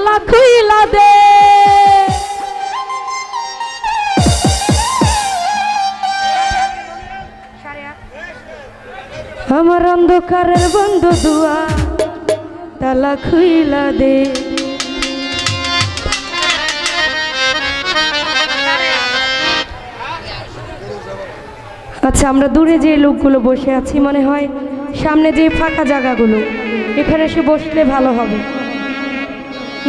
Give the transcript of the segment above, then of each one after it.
তালা খুইলা দে। আমার অন্ধকারের বন্ধ দুয়া, তালা খুইলা দে। আচ্ছা আমরা দূরে যে লোকগুলো বসে আছি মনে হয়, সামনে যে ফাঁকা জায়গাগুলো, এখানে এসে বসলে ভালো হবে।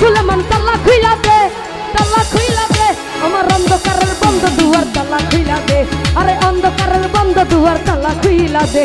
সুলেমান তাল্লা খুইলা দে তাল্লা খুইলা দে আমার অন্ধকারের বন্ধ দুয়ার তাল্লা খুইলা দে আরে অন্ধকারের বন্ধ দুয়ার তাল্লা খুইলা দে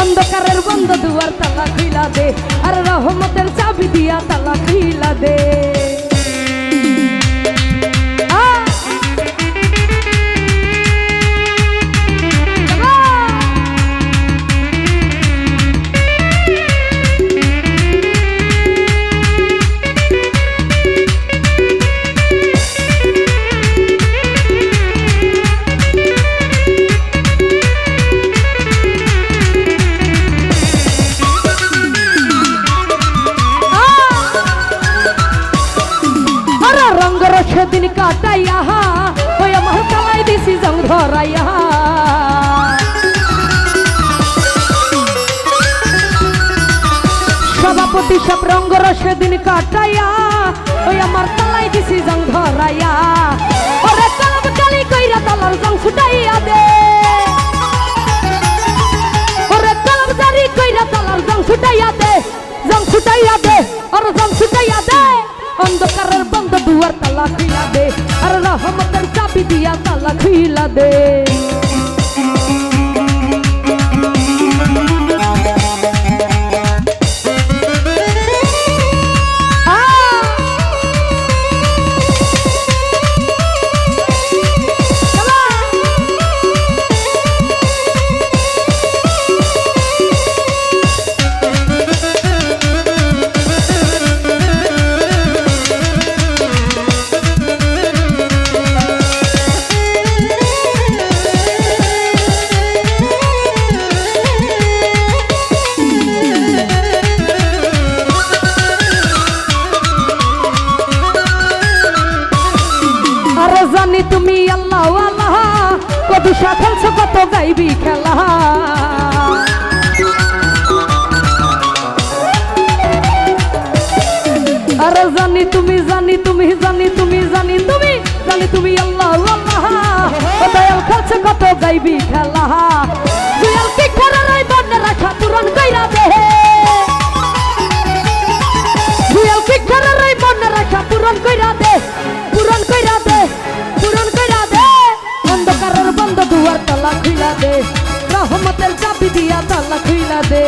অন্ধকারের বন্ধ দুয়ার তালা খিলা দে। আর রহমতের চাবি দিয়া তালা খিলা দে। সভাপতি সব রঙ্গর সেদিন কাটাইয়া, ওই আমার তালাই দিছি জং ধরাইয়া। ওরে কালাম কালি কইরা তালার জং ছুটাইয়া দে। ওরে কলম জারি কইরা তালার জং ছুটাইয়া দে। জং ছুটাইয়া দে, আর জং ছুটাইয়া দে। অন্ধকারের বন্ধ দুয়ার তালা খুইলা দে, আর রহমতের চাবি দিয়া তালা খুইলা দে। গাইবি খেলা। আরে জানি তুমি জানি তুমি জানি তুমি জানি তুমি জানি তুমি আল্লাহ আল্লাহ। দয়াল খেলছো কত গাইবি খেলা। দুয়াল কি করে রাই বন্যা রাখা তুরন কইরা দে? দুয়াল কি করে রাই বন্যা রাখা পূরণ কইরা দে? রহমতের চাবি দিয়া তালা খুইলা দে।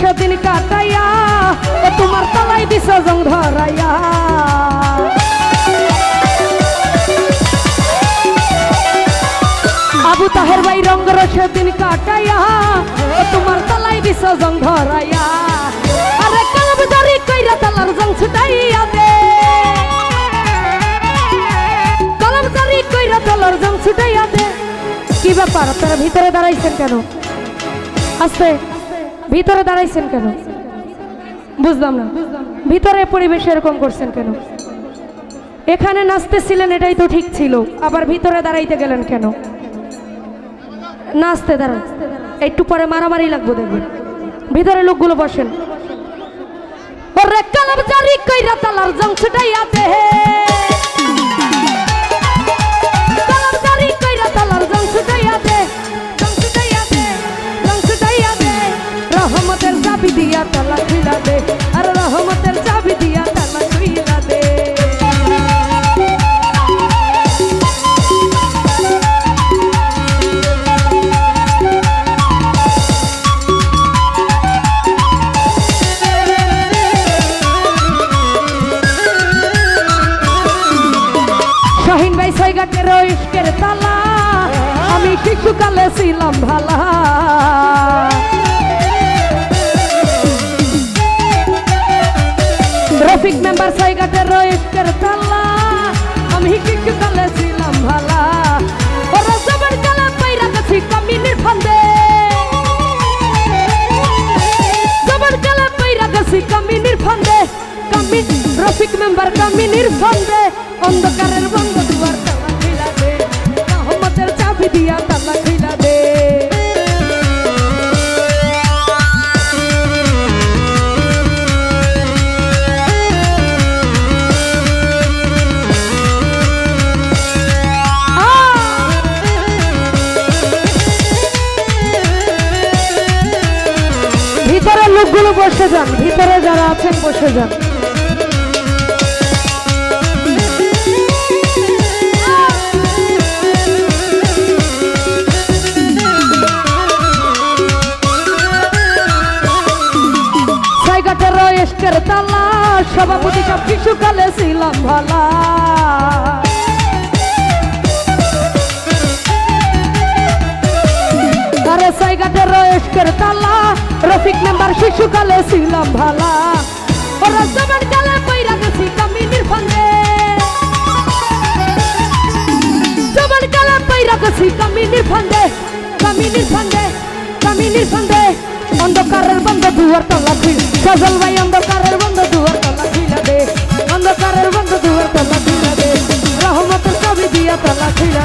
সেদিন কাটাইয়া ও তোমার তালাই দিছ জং ধরাইয়া। তাহের ভাই রঙ্গর সেদিন কাটাইয়া, ও তোমার তালাই দিছ জং ধরাইয়া। আরে কালাম জারি কইরা তালার জং ছুটাইয়া দে। কলম জারি কইরা তালার জং ছুটাইয়া দে। কি ব্যাপার, আপনারা ভিতরে দাঁড়াইছেন কেন? আস্তে, ভিতরে দাঁড়াইছেন কেন? বুঝলাম না। ভিতরে পরিবেশ এরকম করছেন কেন? এখানে নাচতেছিলেন, এটাই তো ঠিক ছিল। আবার ভিতরে দাঁড়াইতে গেলেন কেন? নাচতে দাঁড়ান। একটু পরে মারামারি লাগবো দেখবেন। ভিতরে লোকগুলো বসেন। ওরে কালাম জারি কইরা তালার জং ছুটাইয়া দে শিশুকালে ছিলাম ভালা। রফিক মেম্বার সৈগাটের ইস্কের তালা। আমি শিশুকালে ছিলাম ভালা। কামিনীর ফান্দে। কালা রফিক মেম্বার কামিনীর ফান্দে। অন্ধকারের বন্ধ লোকগুলো বসে যান ভিতরে যারা আছেন বসে যান। সভাপতি সব শিশুকালে ছিলাম ভালা। এসকের তালা। রফিক মেম্বার শিশুকালে ছিলাম ভালা। কালে পইরা গেছি অন্ধকারের বন্ধ দুয়ার তলা খুল সজল ভাই, অন্ধকারের বন্ধ দুয়ার তলা খুইলা দে অন্ধকারের বন্ধ দুয়ার তলা খুইলা দে রহমতের ছবি দিয়া তলা খুইলা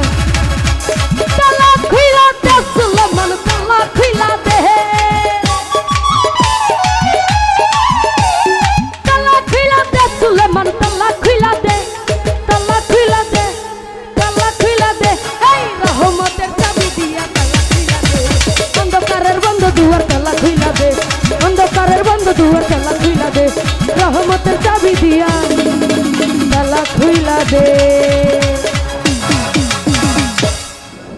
দুয়ার তালা খুইলা দে রহমতের চাবি দিয়া তালা খুইলা দে।